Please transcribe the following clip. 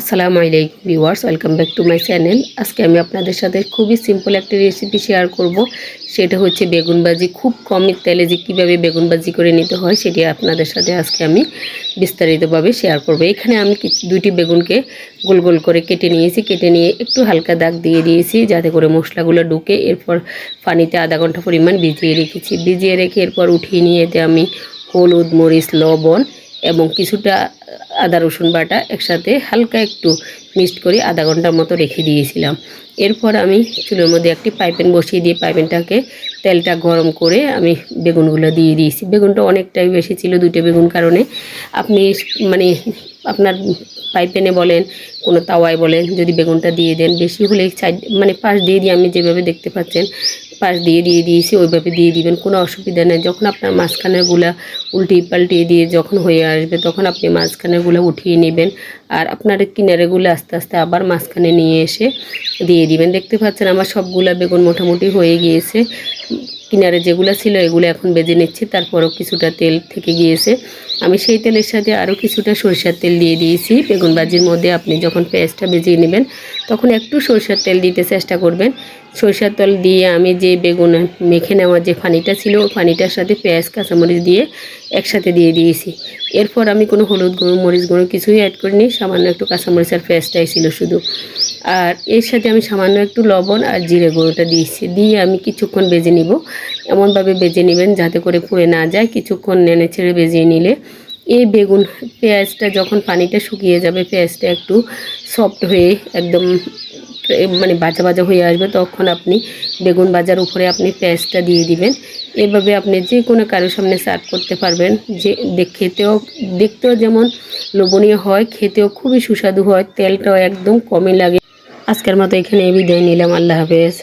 আসসালামু আলাইকুম viewers, welcome back to my channel. আজকে আমি আপনাদের সাথে খুবই সিম্পল একটা রেসিপি শেয়ার করব। সেটা হচ্ছে বেগুন ভাজি খুব কম তেলে যে কীভাবে বেগুন ভাজি করে নিতে হয়, সেটি আপনাদের সাথে আজকে আমি বিস্তারিতভাবে শেয়ার করব। এখানে আমি দুইটি বেগুনকে গোল গোল করে কেটে নিয়েছি। কেটে নিয়ে একটু হালকা দাগ দিয়ে দিয়েছি, যাতে করে মশলাগুলো ঢুকে। এরপর পানিতে আধা ঘণ্টা পরিমাণ ভিজিয়ে রেখেছি। ভিজিয়ে রেখে এরপর উঠিয়ে নিয়ে এতে আমি হলুদ, মরিচ, লবণ এবং কিছুটা আদা রসুন বাটা একসাথে হালকা একটু মিক্সড করে আধা ঘণ্টার মতো রেখে দিয়েছিলাম। এরপর আমি চুলের মধ্যে একটি পাইপেন বসিয়ে দিয়ে পাইপেনটাকে তেলটা গরম করে আমি বেগুনগুলো দিয়ে দিয়েছি। বেগুনটা অনেকটাই বেশি ছিল দুটো বেগুন কারণে। আপনি মানে আপনার পাইপেনে বলেন, কোনো তাওয়ায় বলেন, যদি বেগুনটা দিয়ে দেন, বেশি হলে সাইড মানে পাশ দিয়ে দিয়ে আমি যেভাবে দেখতে পাচ্ছেন পাশ দিয়ে দিয়ে দিয়েছি, ওইভাবে দিয়ে দিবেন, কোনো অসুবিধা নেই। যখন আপনার মাঝখানেরগুলা উল্টিয়ে পাল্টিয়ে দিয়ে যখন হয়ে আসবে, তখন আপনি মাঝখানেরগুলো উঠিয়ে নেবেন আর আপনার কিনারেগুলো আস্তে আস্তে আবার মাঝখানে নিয়ে এসে দিয়ে দিবেন। দেখতে পাচ্ছেন আমার সবগুলা বেগুন মোটামুটি হয়ে গিয়েছে। কিনারে যেগুলো ছিল, এগুলো এখন বেজে নিচ্ছি, তারপরও কিছুটা তেল থেকে গিয়েছে। আমি সেই তেলের সাথে আরও কিছুটা সরিষার তেল দিয়ে দিয়েছি। বেগুন ভাজির মধ্যে আপনি যখন পেঁয়াজটা বেজিয়ে নেবেন, তখন একটু সরিষার তেল দিতে চেষ্টা করবেন। সরিষার তেল দিয়ে আমি যে বেগুন মেখে নেওয়া যে পানিটা ছিল, ওই পানিটার সাথে পেঁয়াজ, কাঁচামরিচ দিয়ে একসাথে দিয়ে দিয়েছি। এরপর আমি কোনো হলুদ গুঁড়ো, মরিচ গুঁড়ো কিছুই অ্যাড করিনি, সামান্য একটু কাঁচামরিচ আর পেঁয়াজটাই ছিল শুধু। আর এর সাথে আমি সামান্য একটু লবণ আর জিরে গুঁড়োটা দিয়েছি। দিয়ে আমি কিছুক্ষণ বেজে নিব। এমনভাবে বেজে নেবেন যাতে করে পুড়ে না যায়। কিছুক্ষণ নেড়ে ছেড়ে বেজিয়ে নিলে এই বেগুন পেঁয়াজটা যখন পানিটা শুকিয়ে যাবে, পেঁয়াজটা একটু সফট হয়ে একদম মানে বাজা বাজা হয়ে আসবে, তখন আপনি বেগুন বাজার উপরে আপনি পেঁয়াজটা দিয়ে দিবেন। এভাবে আপনি যে কোনো কারোর সামনে সার্ভ করতে পারবেন। যে খেতেও, দেখতেও যেমন লোভনীয় হয়, খেতেও খুবই সুস্বাদু হয়, তেলটাও একদম কমই লাগে। আজকের মতো এখানে বিদায় নিলাম, আল্লাহ হাফেজ।